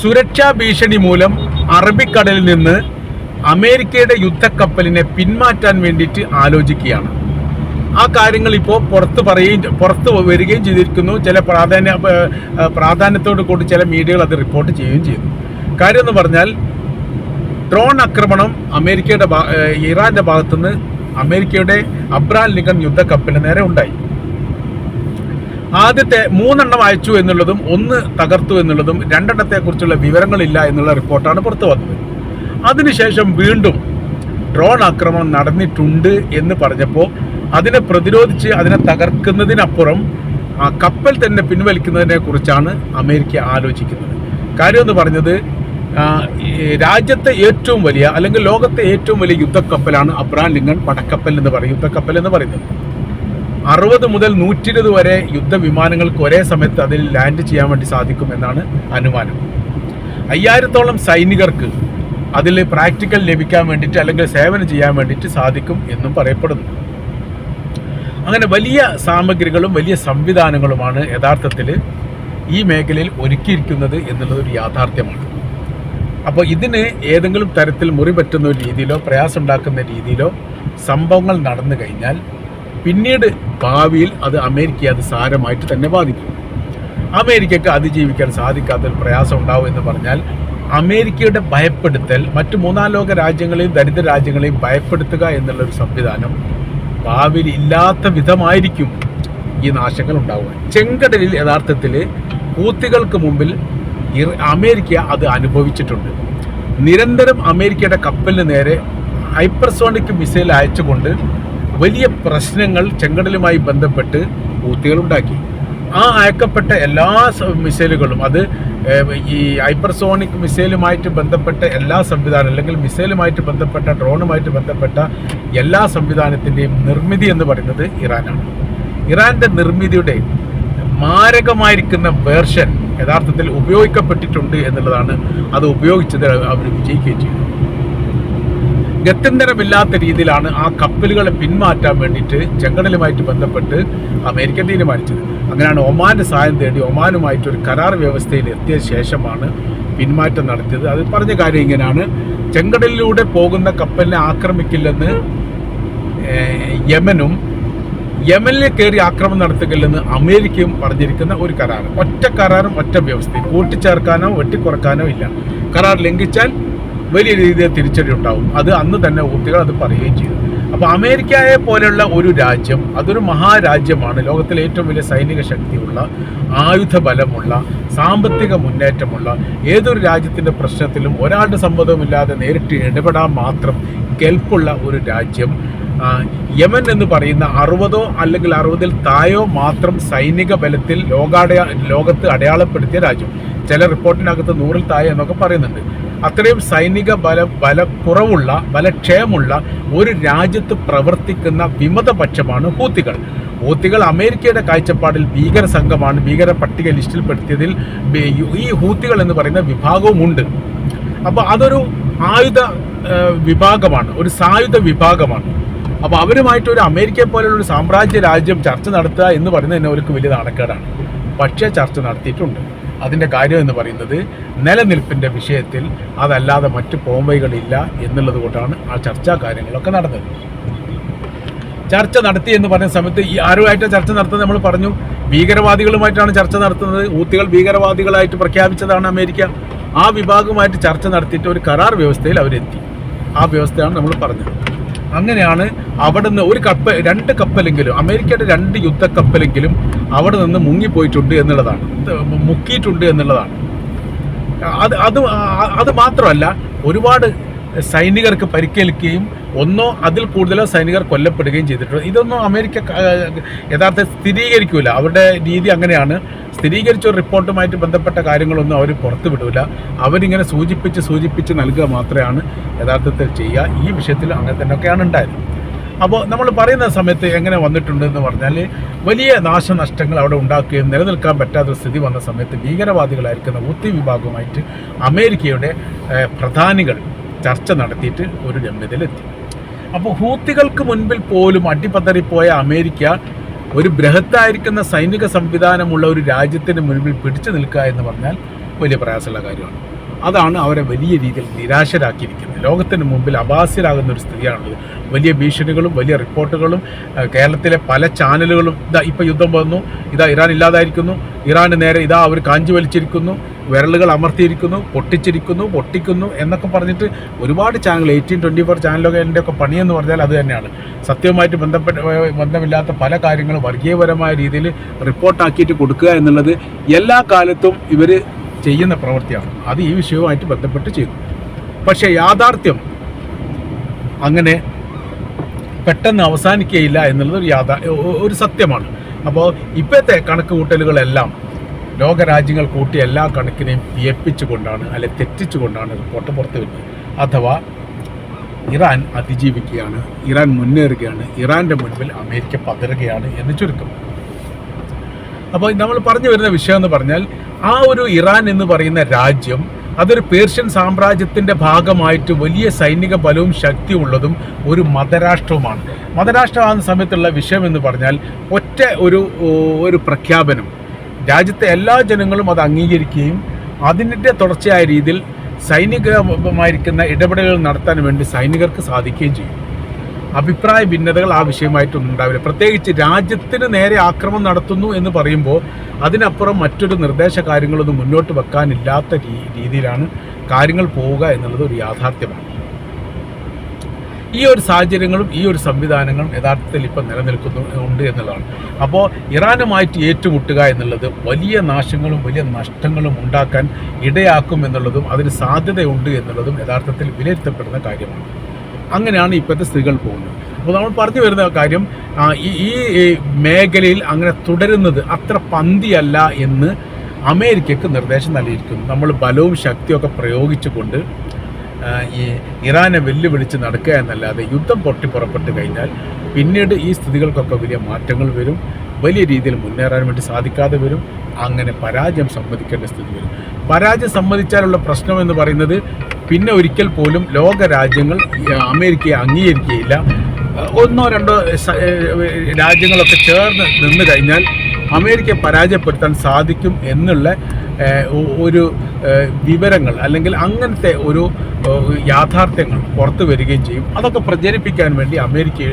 സുരക്ഷാ ഭീഷണി മൂലം അറബിക്കടലിൽ നിന്ന് അമേരിക്കയുടെ യുദ്ധക്കപ്പലിനെ പിന്മാറ്റാൻ വേണ്ടിയിട്ട് ആലോചിക്കുകയാണ്. ആ കാര്യങ്ങൾ ഇപ്പോൾ പുറത്ത് പറയുകയും പുറത്ത് വരികയും ചെയ്തിരിക്കുന്നു. ചില പ്രാധാന്യ പ്രാധാന്യത്തോട് കൂടി ചില മീഡിയകൾ അത് റിപ്പോർട്ട് ചെയ്യുകയും ചെയ്യുന്നു. കാര്യം എന്ന് പറഞ്ഞാൽ ഡ്രോൺ ആക്രമണം അമേരിക്കയുടെ ഇറാന്റെ ഭാഗത്തുനിന്ന് അമേരിക്കയുടെ അബ്രാൽ ലിഗൺ യുദ്ധക്കപ്പലിന് നേരെ ഉണ്ടായി. ആദ്യത്തെ മൂന്നെണ്ണം അയച്ചു എന്നുള്ളതും ഒന്ന് തകർത്തു എന്നുള്ളതും രണ്ടെണ്ണത്തെ കുറിച്ചുള്ള വിവരങ്ങളില്ല എന്നുള്ള റിപ്പോർട്ടാണ് പുറത്തു വന്നത്. അതിനുശേഷം വീണ്ടും ഡ്രോൺ ആക്രമണം നടന്നിട്ടുണ്ട് എന്ന് പറഞ്ഞപ്പോൾ അതിനെ പ്രതിരോധിച്ച് അതിനെ തകർക്കുന്നതിനപ്പുറം ആ കപ്പൽ തന്നെ പിൻവലിക്കുന്നതിനെ കുറിച്ചാണ് അമേരിക്ക ആലോചിക്കുന്നത്. കാര്യം എന്ന് പറഞ്ഞത് രാജ്യത്തെ ഏറ്റവും വലിയ അല്ലെങ്കിൽ ലോകത്തെ ഏറ്റവും വലിയ യുദ്ധക്കപ്പലാണ് അബ്രാം ലിങ്കൺ പടക്കപ്പൽ എന്ന് പറയും യുദ്ധക്കപ്പൽ എന്ന് പറയുന്നത്. അറുപത് മുതൽ നൂറ്റി ഇരുപത് വരെ യുദ്ധവിമാനങ്ങൾക്ക് ഒരേ സമയത്ത് അതിൽ ലാൻഡ് ചെയ്യാൻ വേണ്ടി സാധിക്കും എന്നാണ് അനുമാനം. അയ്യായിരത്തോളം സൈനികർക്ക് അതിൽ പ്രാക്ടിക്കൽ ലഭിക്കാൻ വേണ്ടിയിട്ട് അല്ലെങ്കിൽ സേവനം ചെയ്യാൻ വേണ്ടിയിട്ട് സാധിക്കും എന്നും പറയപ്പെടുന്നു. അങ്ങനെ വലിയ സാമഗ്രികളും വലിയ സംവിധാനങ്ങളുമാണ് യഥാർത്ഥത്തിൽ ഈ മേഖലയിൽ ഒരുക്കിയിരിക്കുന്നത് എന്നുള്ളത് ഒരു യാഥാർത്ഥ്യമാണ്. അപ്പോൾ ഇതിന് ഏതെങ്കിലും തരത്തിൽ മുറി പറ്റുന്ന രീതിയിലോ പ്രയാസമുണ്ടാക്കുന്ന രീതിയിലോ സംഭവങ്ങൾ നടന്നു കഴിഞ്ഞാൽ പിന്നീട് ഭാവിയിൽ അത് അമേരിക്കയെ അത് സാരമായിട്ട് തന്നെ ബാധിക്കും. അമേരിക്കക്ക് അതിജീവിക്കാൻ സാധിക്കാത്തൊരു പ്രയാസം ഉണ്ടാവും എന്ന് പറഞ്ഞാൽ അമേരിക്കയുടെ ഭയപ്പെടുത്തൽ മറ്റു മൂന്നാം ലോക രാജ്യങ്ങളെയും ദരിദ്ര രാജ്യങ്ങളെയും ഭയപ്പെടുത്തുക എന്നുള്ളൊരു സംവിധാനം ഭാവിയിൽ ഇല്ലാത്ത വിധമായിരിക്കും ഈ നാശങ്ങൾ ഉണ്ടാവുക. ചെങ്കടലിൽ യഥാർത്ഥത്തിൽ കൂത്തികൾക്ക് മുമ്പിൽ അമേരിക്ക അത് അനുഭവിച്ചിട്ടുണ്ട്. നിരന്തരം അമേരിക്കയുടെ കപ്പലിന് നേരെ ഹൈപ്പർസോണിക് മിസൈൽ അയച്ചുകൊണ്ട് വലിയ പ്രശ്നങ്ങൾ ചെങ്കടലുമായി ബന്ധപ്പെട്ട് ഊത്തികളുണ്ടാക്കി. ആ അയക്കപ്പെട്ട എല്ലാ മിസൈലുകളും അത് ഈ ഹൈപ്പർസോണിക് മിസൈലുമായിട്ട് ബന്ധപ്പെട്ട എല്ലാ സംവിധാനം അല്ലെങ്കിൽ മിസൈലുമായിട്ട് ബന്ധപ്പെട്ട ഡ്രോണുമായിട്ട് ബന്ധപ്പെട്ട എല്ലാ സംവിധാനത്തിന്റെയും നിർമ്മിതി എന്ന് പറയുന്നത് ഇറാനാണ്. ഇറാന്റെ നിർമ്മിതിയുടെ മാരകമായിരിക്കുന്ന വേർഷൻ യഥാർത്ഥത്തിൽ ഉപയോഗിക്കപ്പെട്ടിട്ടുണ്ട് എന്നുള്ളതാണ് അത് ഉപയോഗിച്ചത് അവർ വിജയിക്കുകയും ചെയ്തു. ഗത്യന്തരമില്ലാത്ത രീതിയിലാണ് ആ കപ്പലുകളെ പിന്മാറ്റാൻ വേണ്ടിയിട്ട് ചെങ്കടലുമായിട്ട് ബന്ധപ്പെട്ട് അമേരിക്ക തീരുമാനിച്ചത്. അങ്ങനെയാണ് ഒമാന്റെ സഹായം തേടി ഒമാനുമായിട്ട് ഒരു കരാർ വ്യവസ്ഥയിൽ എത്തിയ ശേഷമാണ് പിന്മാറ്റം നടത്തിയത്. അത് പറഞ്ഞ കാര്യം ഇങ്ങനെയാണ്. ചെങ്കടലിലൂടെ പോകുന്ന കപ്പലിനെ ആക്രമിക്കില്ലെന്ന് യമനും യമനിൽ കയറി ആക്രമണം നടത്തുകയില്ലെന്ന് അമേരിക്കയും പറഞ്ഞിരിക്കുന്ന ഒരു കരാർ ഒറ്റ കരാറും ഒറ്റ വ്യവസ്ഥയും കൂട്ടിച്ചേർക്കാനോ വെട്ടിക്കുറക്കാനോ ഇല്ല. കരാർ ലംഘിച്ചാൽ വലിയ രീതിയിൽ തിരിച്ചടി ഉണ്ടാവും. അത് അന്ന് തന്നെ ഊത്തികൾ അത് പറയുകയും ചെയ്തു. അപ്പോൾ അമേരിക്കയെ പോലെയുള്ള ഒരു രാജ്യം അതൊരു മഹാരാജ്യമാണ്. ലോകത്തിലെ ഏറ്റവും വലിയ സൈനിക ശക്തിയുള്ള ആയുധ ബലമുള്ള സാമ്പത്തിക മുന്നേറ്റമുള്ള ഏതൊരു രാജ്യത്തിന്റെ പ്രശ്നത്തിലും ഒരാളുടെ സമ്മതവുമില്ലാതെ നേരിട്ട് ഇടപെടാൻ മാത്രം കെൽപ്പുള്ള ഒരു രാജ്യം യമൻ എന്ന് പറയുന്ന അറുപതോ അല്ലെങ്കിൽ അറുപതിൽ തായോ മാത്രം സൈനിക ബലത്തിൽ ലോകാടയ ലോകത്ത് അടയാളപ്പെടുത്തിയ രാജ്യം. ചില റിപ്പോർട്ടിനകത്ത് നൂറിൽ താഴെ എന്നൊക്കെ പറയുന്നുണ്ട്. അത്രയും സൈനിക ബല ബലക്കുറവുള്ള ബലക്ഷയമുള്ള ഒരു രാജ്യത്ത് പ്രവർത്തിക്കുന്ന വിമതപക്ഷമാണ് ഹൂത്തികൾ. ഹൂത്തികൾ അമേരിക്കയുടെ കാഴ്ചപ്പാടിൽ ഭീകര സംഘമാണ് ഭീകര പട്ടിക ലിസ്റ്റിൽപ്പെടുത്തിയതിൽ ഈ ഹൂത്തികൾ എന്ന് പറയുന്ന വിഭാഗവുമുണ്ട്. അപ്പോൾ അതൊരു ആയുധ വിഭാഗമാണ് ഒരു സായുധ വിഭാഗമാണ്. അപ്പോൾ അവരുമായിട്ട് ഒരു അമേരിക്ക പോലെയുള്ള ഒരു സാമ്രാജ്യ രാജ്യം ചർച്ച നടത്തുക എന്ന് പറയുന്നത് തന്നെ അവർക്ക് വലിയ നാണക്കേടാണ്. പക്ഷേ ചർച്ച നടത്തിയിട്ടുണ്ട്. അതിന്റെ കാര്യം എന്ന് പറയുന്നത് നിലനിൽപ്പിന്റെ വിഷയത്തിൽ അതല്ലാതെ മറ്റ് പോംവൈകളില്ല എന്നുള്ളത് കൊണ്ടാണ് ആ ചർച്ചാ കാര്യങ്ങളൊക്കെ നടന്നത്. ചർച്ച നടത്തി എന്ന് പറഞ്ഞ സമയത്ത് ഈ ആരുമായിട്ട് ചർച്ച നടത്തുന്നത് നമ്മൾ പറഞ്ഞു? ഭീകരവാദികളുമായിട്ടാണ് ചർച്ച നടത്തുന്നത്. ഊത്തികൾ ഭീകരവാദികളായിട്ട് പ്രഖ്യാപിച്ചതാണ് അമേരിക്ക. ആ വിഭാഗവുമായിട്ട് ചർച്ച നടത്തിയിട്ട് ഒരു കരാർ വ്യവസ്ഥയിൽ അവരെത്തി. ആ വ്യവസ്ഥയാണ് നമ്മൾ പറഞ്ഞത്. അങ്ങനെയാണ് അവിടെ നിന്ന് ഒരു കപ്പൽ രണ്ട് കപ്പലെങ്കിലും അമേരിക്കയുടെ രണ്ട് യുദ്ധക്കപ്പലെങ്കിലും അവിടെ നിന്ന് മുങ്ങിപ്പോയിട്ടുണ്ട് എന്നുള്ളതാണ്. മുക്കിയിട്ടുണ്ട് എന്നുള്ളതാണ്. അത് അത് അത് മാത്രമല്ല ഒരുപാട് സൈനികർക്ക് പരിക്കേൽക്കുകയും ഒന്നോ അതിൽ കൂടുതലോ സൈനികർ കൊല്ലപ്പെടുകയും ചെയ്തിട്ടുണ്ട്. ഇതൊന്നും അമേരിക്ക യഥാർത്ഥ സ്ഥിരീകരിക്കൂല. അവരുടെ രീതി അങ്ങനെയാണ്. സ്ഥിരീകരിച്ച റിപ്പോർട്ടുമായിട്ട് ബന്ധപ്പെട്ട കാര്യങ്ങളൊന്നും അവർ പുറത്തു വിടൂല. അവരിങ്ങനെ സൂചിപ്പിച്ച് സൂചിപ്പിച്ച് നൽകുക മാത്രമാണ് യഥാർത്ഥത്തിൽ ചെയ്യുക. ഈ വിഷയത്തിൽ അങ്ങനെ തന്നെയൊക്കെയാണ് ഉണ്ടായത്. അപ്പോൾ നമ്മൾ പറയുന്ന സമയത്ത് എങ്ങനെ വന്നിട്ടുണ്ടെന്ന് പറഞ്ഞാൽ വലിയ നാശനഷ്ടങ്ങൾ അവിടെ ഉണ്ടാക്കുകയും നിലനിൽക്കാൻ പറ്റാത്ത സ്ഥിതി വന്ന സമയത്ത് ഭീകരവാദികളായിരിക്കുന്ന ഊത്തി വിഭാഗവുമായിട്ട് അമേരിക്കയുടെ പ്രധാനികൾ ചർച്ച നടത്തിയിട്ട് ഒരു രമ്യതയിലെത്തി. അപ്പോൾ ഹൂത്തികൾക്ക് മുൻപിൽ പോലും അടിപതറിപ്പോയ അമേരിക്ക ഒരു ബൃഹത്തായിരിക്കുന്ന സൈനിക സംവിധാനമുള്ള ഒരു രാജ്യത്തിന് മുൻപിൽ പിടിച്ചു നിൽക്കുക എന്ന് പറഞ്ഞാൽ വലിയ പ്രയാസമുള്ള കാര്യമാണ്. അതാണ് അവരെ വലിയ രീതിയിൽ നിരാശരാക്കിയിരിക്കുന്നത്. ലോകത്തിന് മുമ്പിൽ അപാസ്യരാകുന്ന ഒരു സ്ഥിതിയാണുള്ളത്. വലിയ ഭീഷണികളും വലിയ റിപ്പോർട്ടുകളും കേരളത്തിലെ പല ചാനലുകളും ഇതാ ഇപ്പോൾ യുദ്ധം വന്നു ഇതാ ഇറാൻ ഇല്ലാതായിരിക്കുന്നു ഇറാന് നേരെ ഇതാ അവർ കാഞ്ചു വലിച്ചിരിക്കുന്നു വിരലുകൾ അമർത്തിയിരിക്കുന്നു പൊട്ടിച്ചിരിക്കുന്നു പൊട്ടിക്കുന്നു എന്നൊക്കെ പറഞ്ഞിട്ട് ഒരുപാട് ചാനൽ എയ്റ്റീൻ ട്വന്റി ഫോർ ചാനലൊക്കെ എന്റെ ഒക്കെ പണിയെന്ന് പറഞ്ഞാൽ അത് തന്നെയാണ്. സത്യവുമായിട്ട് ബന്ധപ്പെട്ട ബന്ധമില്ലാത്ത പല കാര്യങ്ങളും വർഗീയപരമായ രീതിയിൽ റിപ്പോർട്ടാക്കിയിട്ട് കൊടുക്കുക എന്നുള്ളത് എല്ലാ കാലത്തും ഇവർ ചെയ്യുന്ന പ്രവൃത്തിയാണ്. അത് ഈ വിഷയവുമായിട്ട് ബന്ധപ്പെട്ട് ചെയ്തു. പക്ഷേ യാഥാർത്ഥ്യം അങ്ങനെ പെട്ടെന്ന് അവസാനിക്കുകയില്ല എന്നുള്ളത് ഒരു യാഥാ ഒരു സത്യമാണ്. അപ്പോൾ ഇപ്പോഴത്തെ കണക്ക് കൂട്ടലുകളെല്ലാം ലോകരാജ്യങ്ങൾ കൂട്ടി എല്ലാ കണക്കിനെയും വിയപ്പിച്ചുകൊണ്ടാണ് അല്ലെ തെറ്റിച്ചുകൊണ്ടാണ് റിപ്പോർട്ട് പുറത്തു വരുന്നത്. അഥവാ ഇറാൻ അതിജീവിക്കുകയാണ് ഇറാൻ മുന്നേറുകയാണ് ഇറാന്റെ മുൻപിൽ അമേരിക്ക പതറുകയാണ് എന്ന് ചുരുക്കം. അപ്പോൾ നമ്മൾ പറഞ്ഞു വരുന്ന വിഷയം എന്ന് പറഞ്ഞാൽ ആ ഒരു ഇറാൻ എന്ന് പറയുന്ന രാജ്യം അതൊരു പേർഷ്യൻ സാമ്രാജ്യത്തിന്റെ ഭാഗമായിട്ട് വലിയ സൈനിക ബലവും ശക്തിയുള്ളതും ഒരു മതരാഷ്ട്രവുമാണ്. മതരാഷ്ട്രമാകുന്ന സമയത്തുള്ള വിഷയം എന്ന് പറഞ്ഞാൽ ഒറ്റ ഒരു ഒരു പ്രഖ്യാപനം രാജ്യത്തെ എല്ലാ ജനങ്ങളും അത് അംഗീകരിക്കുകയും അതിന്റെ തുടർച്ചയായ രീതിയിൽ സൈനികമായിരിക്കുന്ന ഇടപെടലുകൾ നടത്താൻ വേണ്ടി സൈനികർക്ക് സാധിക്കുകയും ചെയ്യും. അഭിപ്രായ ഭിന്നതകൾ ആ വിഷയമായിട്ടൊന്നും ഉണ്ടാവില്ല. പ്രത്യേകിച്ച് രാജ്യത്തിന് നേരെ ആക്രമണം നടത്തുന്നു എന്ന് പറയുമ്പോൾ അതിനപ്പുറം മറ്റൊരു നിർദ്ദേശ കാര്യങ്ങളൊന്നും മുന്നോട്ട് വെക്കാനില്ലാത്ത രീതിയിലാണ് കാര്യങ്ങൾ പോവുക എന്നുള്ളത് ഒരു യാഥാർത്ഥ്യമാണ്. ഈ ഒരു സാഹചര്യങ്ങളും ഈ ഒരു സംവിധാനങ്ങളും യഥാർത്ഥത്തിൽ ഇപ്പം നിലനിൽക്കുന്നു ഉണ്ട് എന്നുള്ളതാണ്. അപ്പോൾ ഇറാനുമായിട്ട് ഏറ്റുമുട്ടുക എന്നുള്ളത് വലിയ നാശങ്ങളും വലിയ നഷ്ടങ്ങളും ഉണ്ടാക്കാൻ ഇടയാക്കും എന്നുള്ളതും അതിന് സാധ്യതയുണ്ട് എന്നുള്ളതും യഥാർത്ഥത്തിൽ വിലയിരുത്തപ്പെടുന്ന കാര്യമാണ്. അങ്ങനെയാണ് ഇപ്പോഴത്തെ സ്ത്രീകൾ പോകുന്നത്. അപ്പോൾ നമ്മൾ പറഞ്ഞു വരുന്ന കാര്യം ഈ മേഖലയിൽ അങ്ങനെ തുടരുന്നത് അത്ര പന്തിയല്ല എന്ന് അമേരിക്കക്ക് നിർദ്ദേശം നൽകിയിരിക്കുന്നു. നമ്മൾ ബലവും ശക്തിയും ഒക്കെ പ്രയോഗിച്ചുകൊണ്ട് ഈ ഇറാനെ വെല്ലുവിളിച്ച് നടക്കുക എന്നല്ലാതെ യുദ്ധം പൊട്ടി പുറപ്പെട്ട് കഴിഞ്ഞാൽ പിന്നീട് ഈ സ്ഥിതികൾക്കൊക്കെ വലിയ മാറ്റങ്ങൾ വരും. വലിയ രീതിയിൽ മുന്നേറാൻ വേണ്ടി സാധിക്കാതെ വരും. അങ്ങനെ പരാജയം സമ്മതിക്കേണ്ട സ്ഥിതി വരും. പരാജയം സമ്മതിച്ചാലുള്ള പ്രശ്നം എന്ന് പറയുന്നത് പിന്നെ ഒരിക്കൽ പോലും ലോക രാജ്യങ്ങൾ അമേരിക്കയെ അംഗീകരിക്കുകയില്ല. ഒന്നോ രണ്ടോ രാജ്യങ്ങളൊക്കെ ചേർന്ന് നിന്ന് കഴിഞ്ഞാൽ അമേരിക്കയെ പരാജയപ്പെടുത്താൻ സാധിക്കും എന്നുള്ള ഒരു വിവരങ്ങൾ അല്ലെങ്കിൽ അങ്ങനത്തെ ഒരു യാഥാർത്ഥ്യങ്ങൾ പുറത്തു വരികയും ചെയ്യും. അതൊക്കെ പ്രചരിപ്പിക്കാൻ വേണ്ടി അമേരിക്ക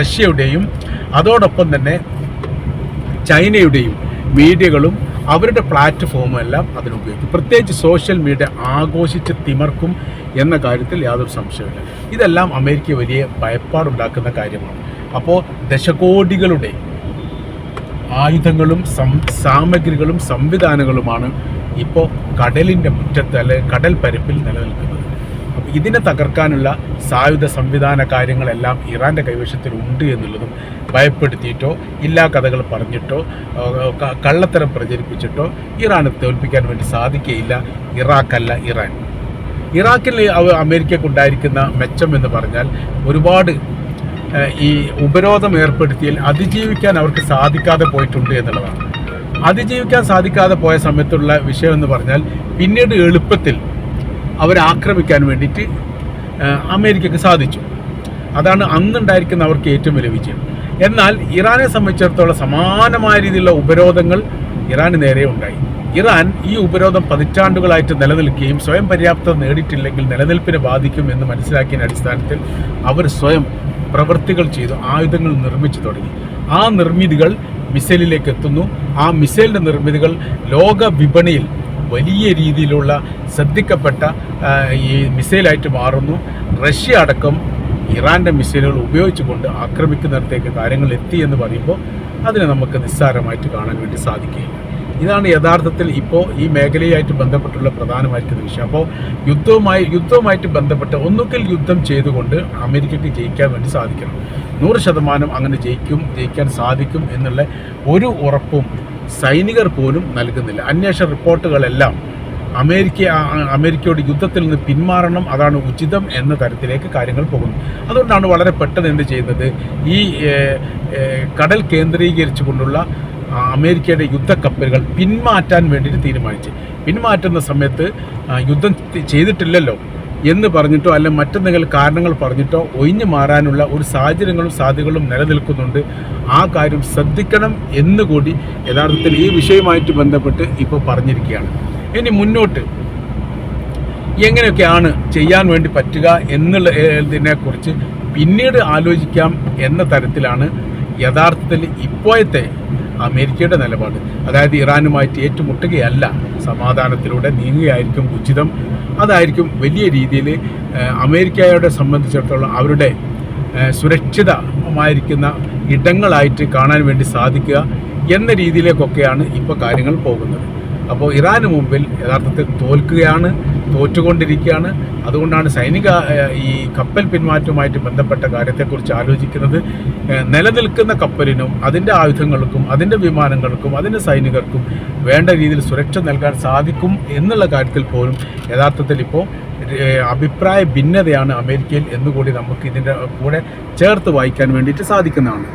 റഷ്യയുടെയും അതോടൊപ്പം തന്നെ ചൈനയുടെയും മീഡിയകളും അവരുടെ പ്ലാറ്റ്ഫോമും എല്ലാം അതിനുപയോഗിക്കും പ്രത്യേകിച്ച് സോഷ്യൽ മീഡിയ ആഘോഷിച്ച് തിമർക്കും എന്ന കാര്യത്തിൽ യാതൊരു സംശയമില്ല ഇതെല്ലാം അമേരിക്ക വലിയ ഭയപ്പാടുണ്ടാക്കുന്ന കാര്യമാണ്. അപ്പോൾ ദശകോടികളുടെ ആയുധങ്ങളും സാമഗ്രികളും സംവിധാനങ്ങളുമാണ് ഇപ്പോൾ കടലിന്റെ മുറ്റത്ത് അല്ലെങ്കിൽ കടൽ പരപ്പിൽ നിലനിൽക്കുന്നത്. അപ്പോൾ ഇതിനെ തകർക്കാനുള്ള സായുധ സംവിധാന കാര്യങ്ങളെല്ലാം ഇറാന്റെ കൈവശത്തിലുണ്ട് എന്നുള്ളതും ഭയപ്പെടുത്തിയിട്ടോ ഇല്ലാ കഥകൾ പറഞ്ഞിട്ടോ കള്ളത്തരം പ്രചരിപ്പിച്ചിട്ടോ ഇറാനെ തോൽപ്പിക്കാൻ വേണ്ടി സാധിക്കുകയില്ല ഇറാഖല്ല ഇറാൻ. ഇറാഖിൽ അമേരിക്കക്കുണ്ടായിരിക്കുന്ന മെച്ചം എന്ന് പറഞ്ഞാൽ ഒരുപാട് ഈ ഉപരോധം ഏർപ്പെടുത്തിയാൽ അതിജീവിക്കാൻ അവർക്ക് സാധിക്കാതെ പോയിട്ടുണ്ട് എന്നുള്ളതാണ്. അതിജീവിക്കാൻ സാധിക്കാതെ പോയ സമയത്തുള്ള വിഷയം എന്ന് പറഞ്ഞാൽ പിന്നീട് എളുപ്പത്തിൽ അവരെ ആക്രമിക്കാൻ വേണ്ടിയിട്ട് അമേരിക്കക്ക് സാധിച്ചു. അതാണ് അന്നുണ്ടായിരിക്കുന്ന അവർക്ക് ഏറ്റവും വലിയ വിജയം. എന്നാൽ ഇറാനെ സംബന്ധിച്ചിടത്തോളം സമാനമായ രീതിയിലുള്ള ഉപരോധങ്ങൾ ഇറാന് നേരെ ഉണ്ടായി. ഇറാൻ ഈ ഉപരോധം പതിറ്റാണ്ടുകളായിട്ട് നിലനിൽക്കുകയും സ്വയം പര്യാപ്തത നേടിയിട്ടില്ലെങ്കിൽ നിലനിൽപ്പിനെ ബാധിക്കും എന്ന് മനസ്സിലാക്കിയ അടിസ്ഥാനത്തിൽ അവർ സ്വയം പ്രവൃത്തികൾ ചെയ്തു ആയുധങ്ങൾ നിർമ്മിച്ചു തുടങ്ങി. ആ നിർമ്മിതികൾ മിസൈലിലേക്ക് എത്തുന്നു. ആ മിസൈലിന്റെ നിർമ്മിതികൾ ലോക വിപണിയിൽ വലിയ രീതിയിലുള്ള ശ്രദ്ധിക്കപ്പെട്ട ഈ മിസൈലായിട്ട് മാറുന്നു. റഷ്യ അടക്കം ഇറാന്റെ മിസൈലുകൾ ഉപയോഗിച്ചുകൊണ്ട് ആക്രമിക്കുന്നിടത്തേക്ക് കാര്യങ്ങൾ എത്തി എന്ന് പറയുമ്പോൾ അതിനെ നമുക്ക് നിസ്സാരമായിട്ട് കാണാൻ വേണ്ടി സാധിക്കുകയില്ല. ഇതാണ് യഥാർത്ഥത്തിൽ ഇപ്പോൾ ഈ മേഖലയുമായിട്ട് ബന്ധപ്പെട്ടുള്ള പ്രധാനമായിട്ടുള്ള വിഷയം. അപ്പോൾ യുദ്ധവുമായി യുദ്ധവുമായിട്ട് ബന്ധപ്പെട്ട് ഒന്നുകിൽ യുദ്ധം ചെയ്തുകൊണ്ട് അമേരിക്കയ്ക്ക് ജയിക്കാൻ വേണ്ടി സാധിക്കണം. നൂറ് ശതമാനം അങ്ങനെ ജയിക്കും ജയിക്കാൻ സാധിക്കും എന്നുള്ള ഒരു ഉറപ്പും സൈനികർ പോലും നൽകുന്നില്ല. അന്വേഷണ റിപ്പോർട്ടുകളെല്ലാം അമേരിക്ക അമേരിക്കയോട് യുദ്ധത്തിൽ നിന്ന് പിന്മാറണം അതാണ് ഉചിതം എന്ന തരത്തിലേക്ക് കാര്യങ്ങൾ പോകുന്നു. അതുകൊണ്ടാണ് വളരെ പെട്ടെന്ന് എന്ത് ചെയ്യുന്നത്? ഈ കടൽ കേന്ദ്രീകരിച്ചു കൊണ്ടുള്ള ആ, അമേരിക്കയുടെ യുദ്ധക്കപ്പലുകൾ പിന്മാറ്റാൻ വേണ്ടിയിട്ട് തീരുമാനിച്ചു. പിന്മാറ്റുന്ന സമയത്ത് യുദ്ധം ചെയ്തിട്ടില്ലല്ലോ എന്ന് പറഞ്ഞിട്ടോ അല്ല മറ്റെന്തെങ്കിലും കാരണങ്ങൾ പറഞ്ഞിട്ടോ ഒഴിഞ്ഞു മാറാനുള്ള ഒരു സാഹചര്യങ്ങളും സാധ്യതകളും നിലനിൽക്കുന്നുണ്ട്. ആ കാര്യം ശ്രദ്ധിക്കണം എന്നുകൂടി യഥാർത്ഥത്തിൽ ഈ വിഷയവുമായിട്ട് ബന്ധപ്പെട്ട് ഇപ്പോൾ പറഞ്ഞിരിക്കുകയാണ്. ഇനി മുന്നോട്ട് എങ്ങനെയൊക്കെയാണ് ചെയ്യാൻ വേണ്ടി പറ്റുക എന്നുള്ളതിനെക്കുറിച്ച് പിന്നീട് ആലോചിക്കാം എന്ന തരത്തിലാണ് യഥാർത്ഥത്തിൽ ഇപ്പോഴത്തെ അമേരിക്കയുടെ നിലപാട് അതായത് ഇറാനുമായിട്ട് ഏറ്റുമുട്ടുകയല്ല സമാധാനത്തിലൂടെ നീങ്ങുകയായിരിക്കും ഉചിതം. അതായിരിക്കും വലിയ രീതിയിൽ അമേരിക്കയുടെ സംബന്ധിച്ചിടത്തോളം അവരുടെ സുരക്ഷിതമായിരിക്കുന്ന ഇടങ്ങളായിട്ട് കാണാൻ വേണ്ടി സാധിക്കുക എന്ന രീതിയിലേക്കൊക്കെയാണ് ഇപ്പോൾ കാര്യങ്ങൾ പോകുന്നത്. അപ്പോൾ ഇറാന് മുമ്പിൽ യഥാർത്ഥത്തിൽ തോൽക്കുകയാണ് തോറ്റുകൊണ്ടിരിക്കുകയാണ്. അതുകൊണ്ടാണ് സൈനിക ഈ കപ്പൽ പിന്മാറ്റവുമായിട്ട് ബന്ധപ്പെട്ട കാര്യത്തെക്കുറിച്ച് ആലോചിക്കുന്നത്. നിലനിൽക്കുന്ന കപ്പലിനും അതിന്റെ ആയുധങ്ങൾക്കും അതിന്റെ വിമാനങ്ങൾക്കും അതിന്റെ സൈനികർക്കും വേണ്ട രീതിയിൽ സുരക്ഷ നൽകാൻ സാധിക്കും എന്നുള്ള കാര്യത്തിൽ പോലും യഥാർത്ഥത്തിൽ ഇപ്പോൾ അഭിപ്രായ ഭിന്നതയാണ് അമേരിക്കയിൽ എന്നുകൂടി നമുക്ക് ഇതിന്റെ കൂടെ ചേർത്ത് വായിക്കാൻ വേണ്ടിയിട്ട് സാധിക്കുന്നതാണ്.